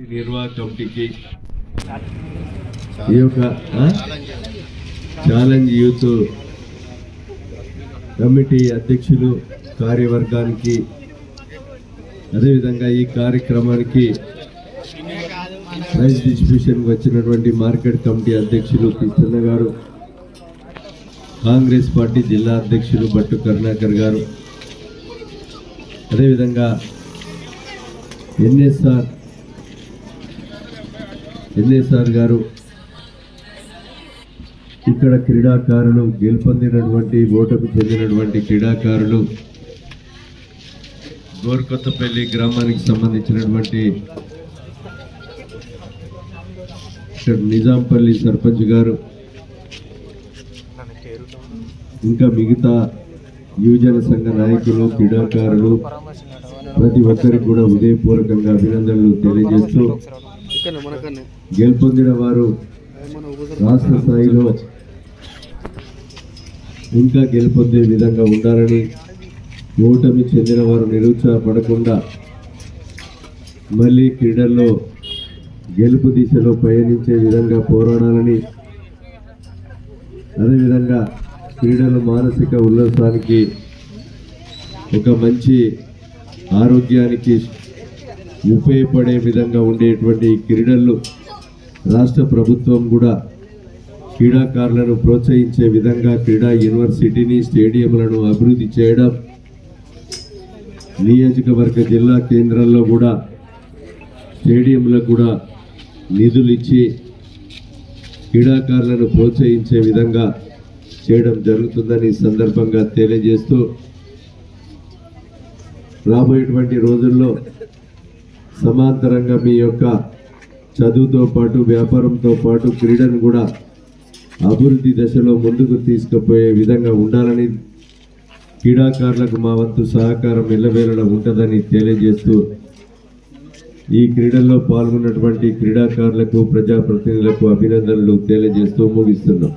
నిర్వాహక కమిటీకి ఈ యొక్క ఛాలెంజ్ యూత్ కమిటీ అధ్యక్షులు కార్యవర్గానికి అదేవిధంగా ఈ కార్యక్రమానికి ప్రైజ్ డిస్ట్రిబ్యూషన్ వచ్చినటువంటి మార్కెట్ కమిటీ అధ్యక్షులు కృష్ణ గారు కాంగ్రెస్ పార్టీ జిల్లా అధ్యక్షులు భట్టు కరుణాకర్ గారు అదేవిధంగా ఎన్ఎస్ఆర్ ఎన్ఎస్ఆర్ గారు ఇక్కడ క్రీడాకారులు గెలుపొందినటువంటి ఓటమి చెందినటువంటి క్రీడాకారులు గోర్కొత్తపల్లి గ్రామానికి సంబంధించినటువంటి నిజాంపల్లి సర్పంచ్ గారు ఇంకా మిగతా యువజన సంఘ నాయకులు క్రీడాకారులు ప్రతి ఒక్కరికి కూడా ఉదయపూర్వకంగా అభినందనలు తెలియజేస్తూ గెలుపొందిన వారు రాష్ట్ర స్థాయిలో ఇంకా గెలుపొందే విధంగా ఉండాలని ఓటమి చెందిన వారు నిరుత్సాహపడకుండా మళ్ళీ క్రీడల్లో గెలుపు దిశలో పయనించే విధంగా పోరాడాలని అదేవిధంగా క్రీడలు మానసిక ఉల్లాసానికి ఒక మంచి ఆరోగ్యానికి ఉపయోగపడే విధంగా ఉండేటువంటి ఈ క్రీడలు రాష్ట్ర ప్రభుత్వం కూడా క్రీడాకారులను ప్రోత్సహించే విధంగా క్రీడా యూనివర్సిటీని స్టేడియంలను అభివృద్ధి చేయడం నియోజకవర్గ జిల్లా కేంద్రాల్లో కూడా స్టేడియంలకు కూడా నిధులు ఇచ్చి క్రీడాకారులను ప్రోత్సహించే విధంగా చేయడం జరుగుతుందని సందర్భంగా తెలియజేస్తూ రాబోయేటువంటి రోజుల్లో సమాంతరంగా మీ యొక్క చదువుతో పాటు వ్యాపారంతో పాటు క్రీడను కూడా అభివృద్ధి దశలో ముందుకు తీసుకుపోయే విధంగా ఉండాలని క్రీడాకారులకు మా వంతు సహకారం ఎల్లవేళలా ఉంటుందని తెలియజేస్తూ ఈ క్రీడల్లో పాల్గొన్నటువంటి క్రీడాకారులకు ప్రజాప్రతినిధులకు అభినందనలు తెలియజేస్తూ ముగిస్తున్నాం.